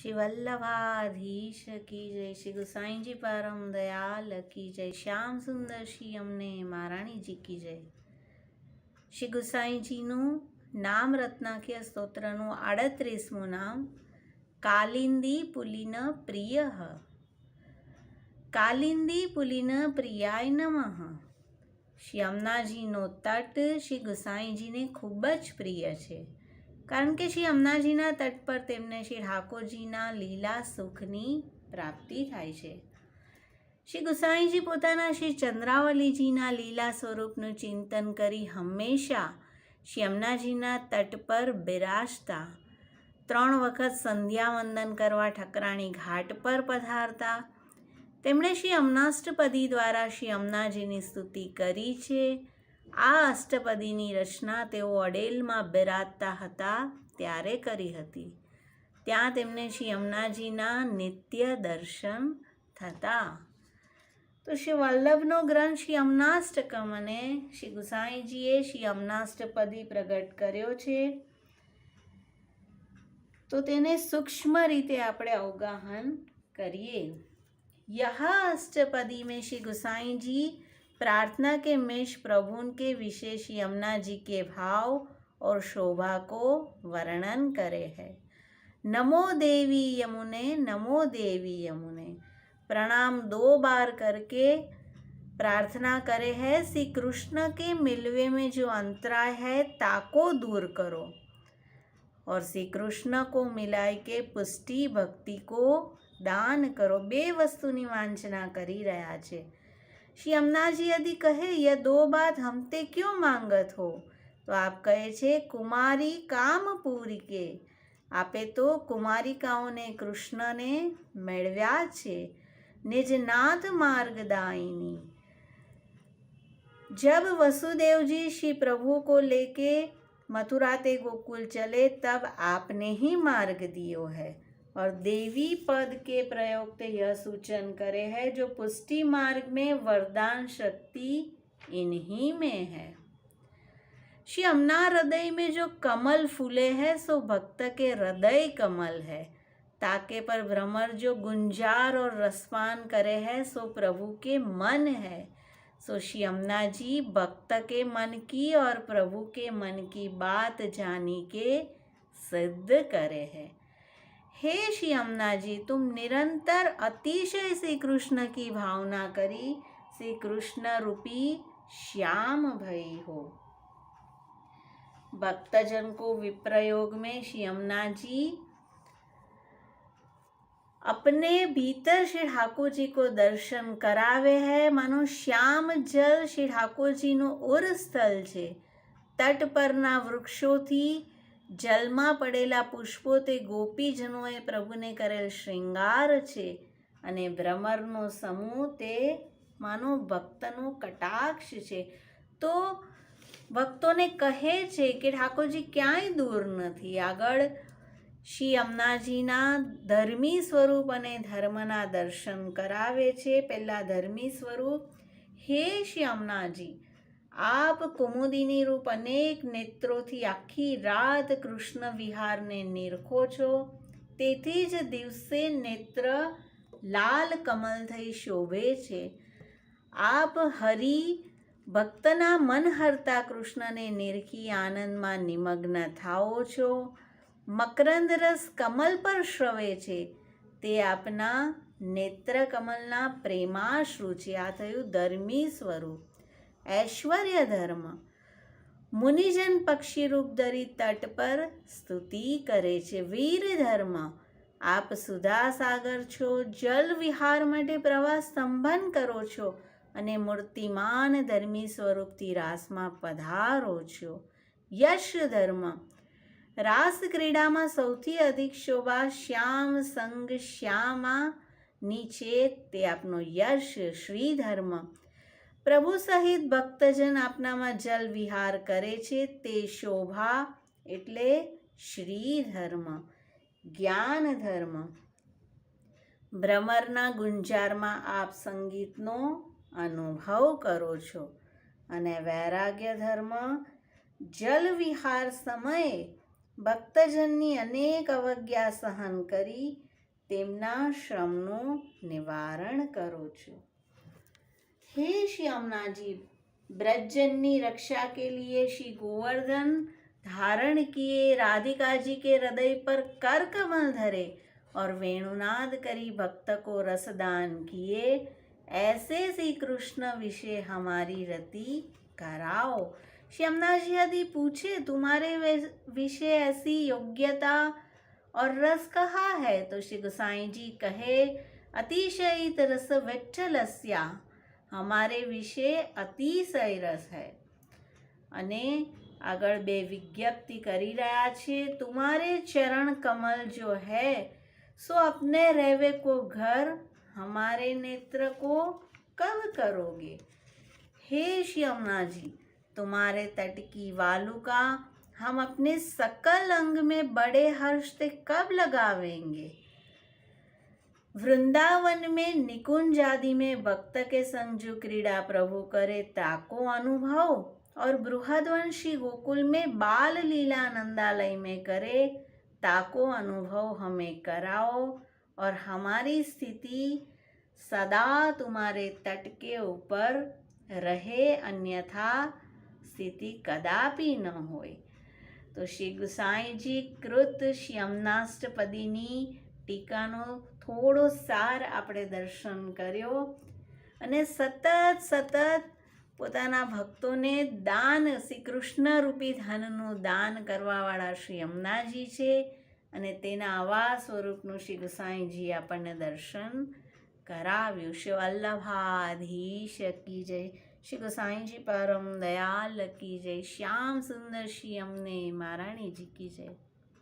શ્રી વલ્લભાધીશ કી જય શ્રી ગુસાઈજી પરમ દયાલ કી જય શ્યામ સુંદર શ્રી અમને મહારાણીજી કી જય શ્રી ગુસાઈજીનું નામ રત્નાકીય સ્તોત્રનું આડત્રીસમું નામ કાલિંદી પુલિન પ્રિય કાલિંદી પુલિન પ્રિયાય નમઃ શ્રી તટ શ્રી ગુસાઈજીને ખૂબ જ પ્રિય છે કારણ કે શ્રી અમનાજીના તટ પર તેમને શ્રી ઠાકોરજીના લીલા સુખની પ્રાપ્તિ થાય છે. શ્રી ગુસાઈજી પોતાના શ્રી ચંદ્રાવલીજીના લીલા સ્વરૂપનું ચિંતન કરી હંમેશા શ્રી અમનાજીના તટ પર બિરાજતા, ત્રણ વખત સંધ્યા વંદન કરવા ઠકરાણી ઘાટ પર પધારતા. તેમણે શ્રી અમનાષ્ટપદી દ્વારા શ્રી અમનાજીની સ્તુતિ કરી છે. આ અષ્ટપદીની રચના તેઓ અડેલમાં બિરાજતા હતા ત્યારે કરી હતી. ત્યાં તેમને શ્રી અમનાજીના નિત્ય દર્શન થતા. તો શ્રી વલ્લભનો ગ્રંથ શ્રી અમનાષ્ટકમ અને શ્રી ગુસાઈજીએ શ્રી અમનાષ્ટપદી પ્રગટ કર્યો છે. તો તેને સૂક્ષ્મ રીતે આપણે અવગાહન કરીએ. યહ અષ્ટપદી મેં શ્રી ગુસાઈજી प्रार्थना के मेष प्रभु के विशेष यमुना जी के भाव और शोभा को वर्णन करे है नमो देवी यमुने नमो देवी यमुने प्रणाम दो बार करके प्रार्थना करे है श्री कृष्ण के मिलवे में जो अंतराय है ताको दूर करो और श्री कृष्ण को मिलाय के पुष्टि भक्ति को દાન કરો બે વસ્તુની વાંચના કરી રહ્યા છે શ્રી અમનાજી યદિ કહે ય દો બાત હમતે ક્યું માંગત હો તો આપ કહે છે કુમારી કામ પૂરી કે આપે તો કુમારિકાઓને કૃષ્ણને મેળવ્યા છે નિજનાથ માર્ગદાયિની जब वसुदेव जी श्री प्रभु को लेके मथुराते गोकुल चले तब आपने ही मार्ग दियो है और देवी पद के प्रयोग से यह सूचन करे है, जो पुष्टि मार्ग में वरदान शक्ति इन्हीं में है। श्री अमना हृदय में जो कमल फूले है, सो भक्त के हृदय कमल है। ताके पर भ्रमर जो गुंजार और रसपान करे है, सो प्रभु के मन है। सो श्री अमना जी, भक्त के मन की और प्रभु के मन की बात जानी के सिद्ध करे है। हे श्री अमना जी तुम निरंतर अतिशय श्री कृष्ण की भावना करी श्री कृष्ण रूपी श्याम भई हो भक्तजन को विप्रयोग में श्री अमना जी अपने भीतर श्री ઠાકોર જી કો દર્શન કરાવે હૈ માનો શ્યામ જલ શ્રી ઠાકોરજીનું ઉર સ્થળ છે તટ પરના વૃક્ષોથી જલમાં પડેલા પુષ્પો તે ગોપીજનોએ પ્રભુને કરેલ શૃંગાર છે અને ભ્રમરનો સમૂહ તે માનો ભક્તનો કટાક્ષ છે. તો ભક્તોને કહે છે કે ઠાકોરજી ક્યાંય દૂર નથી. આગળ શ્રી અમનાજીના ધર્મી સ્વરૂપ અને ધર્મના દર્શન કરાવે છે. પહેલાં ધર્મી સ્વરૂપ, હે શ્રી અમનાજી આપ કુમુદિની રૂપ અનેક નેત્રોથી આખી રાત કૃષ્ણ વિહારને નિરખો છો. તેથી જ દિવસે નેત્ર લાલ કમલ થઈ શોભે છે. આપ હરિ ભક્તના મન હરતા કૃષ્ણને નિરખી આનંદમાં નિમગ્ન થાઓ છો. મકરંદ રસ કમલ પર શ્રવે છે. તે આપના નેત્ર કમલના પ્રેમાશ્રુ છે આ થયું ધર્મી સ્વરૂપ. ઐશ્વર્ય ધર્મ મુનિજન પક્ષી રૂપ ધરી તટ પર સ્તુતિ કરે છે. વીર ધર્મ આપ સુધા સાગર છો, જલ વિહાર માટે પ્રવાસ સ્તંભન કરો છો અને મૂર્તિમાન ધર્મી સ્વરૂપથી રાસમાં પધારો છો. યશ ધર્મ. રાસ ક્રીડામાં સૌથી અધિક શોભા શ્યામ સંગ શ્યામા નીચે તે આપનો યશ. શ્રી ધર્મ પ્રભુ સહિત ભક્તજન આપનામાં જલ વિહાર કરે છે, તે શોભા એટલે શ્રી ધર્મ, જ્ઞાન ધર્મ. ભ્રમરના ગુંજારમાં આપ સંગીતનો અનુભવ કરો છો અને વૈરાગ્ય ધર્મ, જલ વિહાર સમયે ભક્તજનની અનેક અવજ્ઞા સહન કરી તેમના શ્રમનું નિવારણ કરો છો. हे श्री यमुना जी ब्रजजन रक्षा के लिए श्री गोवर्धन धारण किए राधिका जी के हृदय पर कर कमल धरे और वेणुनाद करी भक्त को रसदान किए। ऐसे श्री कृष्ण विषय हमारी रति कराओ। श्री यमुना जी यदि पूछे, तुम्हारे विषय ऐसी योग्यता और रस कहा है? तो श्री गोसाई जी कहे, अतिशयित रस विठ्ठलस्या हमारे विषय અતિશય રસ है અને આગળ બે વિજ્ઞપ્તિ કરી રહ્યા છે तुम्हारे चरण कमल जो है सो अपने रहवे को घर हमारे नेत्र को कब करोगे हे श्री यमुना जी तुम्हारे तट की वालुका हम अपने सकल अंग में बड़े हर्ष से कब लगावेंगे वृंदावन में निकुंज आदि में भक्त के संग जो क्रीड़ा प्रभु करे, ताको अनुभव और बृहदवंशी गोकुल में बाल लीला नंदालय में करे, ताको अनुभव हमें कराओ और हमारी स्थिति सदा तुम्हारे तट के ऊपर रहे, अन्यथा स्थिति कदापि न होए। तो श्री गुसाई जी, कृत श्यमनाष्टपदिनी टीका नो થોડો સાર આપણે દર્શન કર્યો અને સતત સતત પોતાના ભક્તોને દાન શ્રી કૃષ્ણરૂપી ધાનનું દાન કરવાવાળા શ્રી અમનાજી છે અને તેના આવા સ્વરૂપનું શ્રી ગુસાઈજી આપણને દર્શન કરાવ્યું. શ્રી વલ્લભાધીશ કી જય. શ્રી ગુસાઈજી પરમ દયાલ કી જય. શ્યામ સુંદર શ્રી અમને મહારાણીજી કી જય.